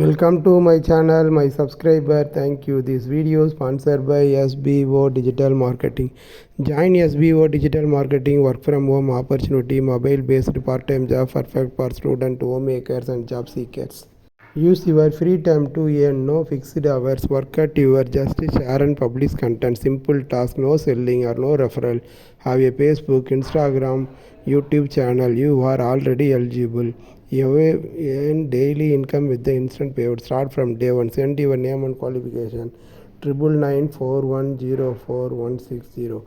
Welcome to my channel, my subscriber. Thank you. This video sponsored by SBO Digital Marketing. Join SBO Digital Marketing work from home opportunity, mobile based part time job perfect for student, homemakers, and job seekers. Use your free time to earn no fixed hours. Work at your just share and publish content. Simple task, no selling or no referral. Have a Facebook, Instagram, YouTube channel. You are already eligible. You earn daily income with the instant payout. Start from day one. Send your name and qualification. Triple nine four one zero four one six zero.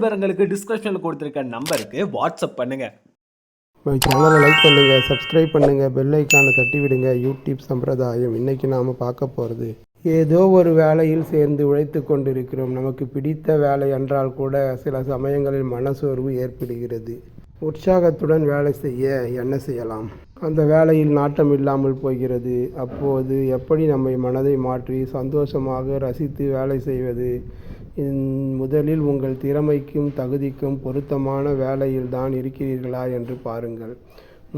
விவரங்களுக்கு டிஸ்கிரிப்ஷனில் கொடுத்துருக்க நம்பருக்கு WhatsApp பண்ணுங்க. My சேனலை like பண்ணுங்கள் subscribe பண்ணுங்கள் bell ஐக்கானை தட்டி விடுங்க. யூடியூப் சம்பிரதாயம் இன்றைக்கி நாம் பார்க்க போகிறது ஏதோ ஒரு வேலையில் சேர்ந்து உழைத்து கொண்டிருக்கிறோம். நமக்கு பிடித்த வேலை என்றால் கூட சில சமயங்களில் மனசோர்வு ஏற்படுகிறது. உற்சாகத்துடன் வேலை செய்ய என்ன செய்யலாம்? அந்த வேலையில் நாட்டம் இல்லாமல் போகிறது. அப்போது எப்படி நம்மை மனதை மாற்றி சந்தோஷமாக ரசித்து வேலை செய்வது? முதலில் உங்கள் திறமைக்கும் தகுதிக்கும் பொருத்தமான வேலையில் தான் இருக்கிறீர்களா என்று பாருங்கள்.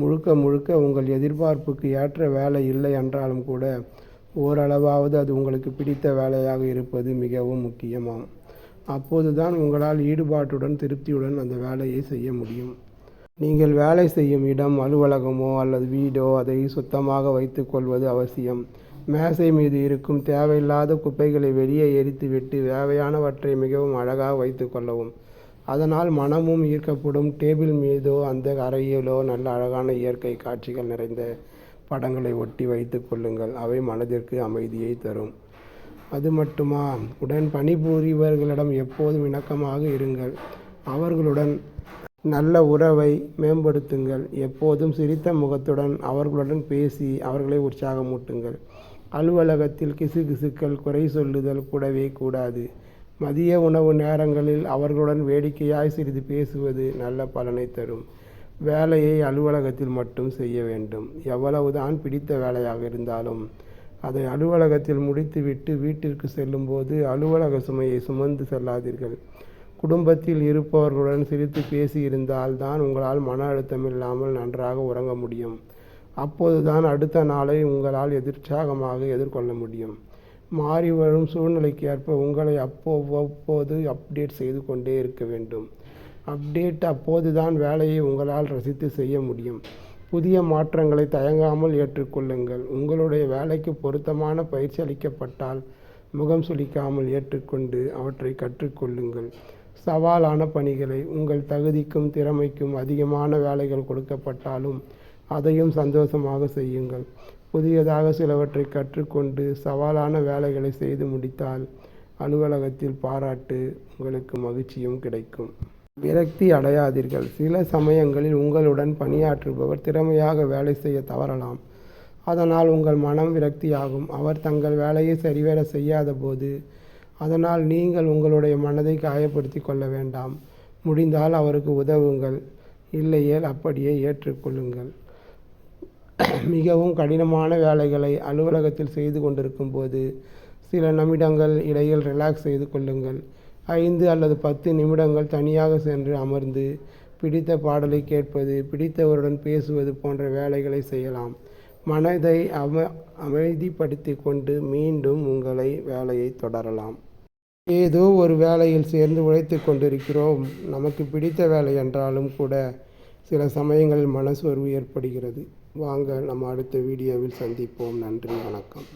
முழுக்க முழுக்க உங்கள் எதிர்பார்ப்புக்கு ஏற்ற வேலை இல்லை என்றாலும் கூட ஓரளவாவது அது உங்களுக்கு பிடித்த வேலையாக இருப்பது மிகவும் முக்கியமாம். அப்போதுதான் உங்களால் ஈடுபாட்டுடன் திருப்தியுடன் அந்த வேலையை செய்ய முடியும். நீங்கள் வேலை செய்யும் இடம் அலுவலகமோ அல்லது வீடோ அதை சுத்தமாக வைத்துக்கொள்வது அவசியம். மேசை மீது இருக்கும் தேவையில்லாத குப்பைகளை வெளியே எரித்துவிட்டு தேவையானவற்றை மிகவும் அழகாக வைத்து கொள்ளவும். அதனால் மனமும் ஈர்க்கப்படும் டேபிள் மீதோ அந்த அறையிலோ நல்ல அழகான இயற்கை காட்சிகள் நிறைந்த படங்களை ஒட்டி வைத்து கொள்ளுங்கள். அவை மனதிற்கு அமைதியை தரும். அது மட்டுமா? உடன் பணிபுரிபவர்களிடம் எப்போதும் இணக்கமாக இருங்கள். அவர்களுடன் நல்ல உறவை மேம்படுத்துங்கள். எப்போதும் சிரித்த முகத்துடன் அவர்களுடன் பேசி அவர்களை உற்சாகமூட்டுங்கள். அலுவலகத்தில் கிசுகிசுக்கள் குறை சொல்லுதல் கூடவே கூடாது. மதிய உணவு நேரங்களில் அவர்களுடன் வேடிக்கையாய் சிறிது பேசுவது நல்ல பலனை தரும். வேலையை அலுவலகத்தில் மட்டும் செய்ய வேண்டும். எவ்வளவுதான் பிடித்த வேலையாக இருந்தாலும் அதை அலுவலகத்தில் முடித்துவிட்டு வீட்டிற்கு செல்லும்போது அலுவலக சுமையை சுமந்து செல்லாதீர்கள். குடும்பத்தில் இருப்பவர்களுடன் சிரித்து பேசியிருந்தால் தான் உங்களால் மன அழுத்தம் இல்லாமல் நன்றாக உறங்க முடியும். அப்போதுதான் அடுத்த நாளை உங்களால் எதிர்ச்சாகமாக எதிர்கொள்ள முடியும். மாறி வரும் சூழ்நிலைக்கு ஏற்ப உங்களை அப்போ அப்போது அப்டேட் செய்து கொண்டே இருக்க வேண்டும். அப்டேட் அப்போது தான் வேலையை உங்களால் ரசித்து செய்ய முடியும். புதிய மாற்றங்களை தயங்காமல் ஏற்றுக்கொள்ளுங்கள். உங்களுடைய வேலைக்கு பொருத்தமான பயிற்சி அளிக்கப்பட்டால் முகம் சுளிக்காமல் ஏற்றுக்கொண்டு அவற்றை கற்றுக்கொள்ளுங்கள். சவாலான பணிகளை உங்கள் தகுதிக்கும் திறமைக்கும் அதிகமான வேலைகள் கொடுக்கப்பட்டாலும் அதையும் சந்தோஷமாக செய்யுங்கள். புதியதாக சிலவற்றை கற்றுக்கொண்டு சவாலான வேலைகளை செய்து முடித்தால் அலுவலகத்தில் பாராட்டு உங்களுக்கு மகிழ்ச்சியும் கிடைக்கும். விரக்தி அடையாதீர்கள். சில சமயங்களில் உங்களுடன் பணியாற்றுபவர் திறமையாக வேலை செய்ய தவறலாம். அதனால் உங்கள் மனம் விரக்தியாகும். அவர் தங்கள் வேலையை சரிவர செய்யாத போது அதனால் நீங்கள் உங்களுடைய மனதை காயப்படுத்தி கொள்ள வேண்டாம். முடிந்தால் அவருக்கு உதவுங்கள். இல்லையேல் அப்படியே ஏற்றுக்கொள்ளுங்கள். மிகவும் கடினமான வேலைகளை அலுவலகத்தில் செய்து கொண்டிருக்கும் போது சில நிமிடங்கள் இடையில் ரிலாக்ஸ் செய்து கொள்ளுங்கள். ஐந்து அல்லது பத்து நிமிடங்கள் தனியாக சென்று அமர்ந்து பிடித்த பாடலை கேட்பது பிடித்தவருடன் பேசுவது போன்ற வேலைகளை செய்யலாம். மனதை அம அமைதிப்படுத்தி கொண்டு மீண்டும் உங்களை வேலையை தொடரலாம். ஏதோ ஒரு வேலையில் சேர்ந்து உழைத்து கொண்டிருக்கிறோம். நமக்கு பிடித்த வேலை என்றாலும் கூட சில சமயங்களில் மனசோர்வு ஏற்படுகிறது வாங்க நம்ம அடுத்த வீடியோவில் சந்திப்போம். நன்றி வணக்கம்.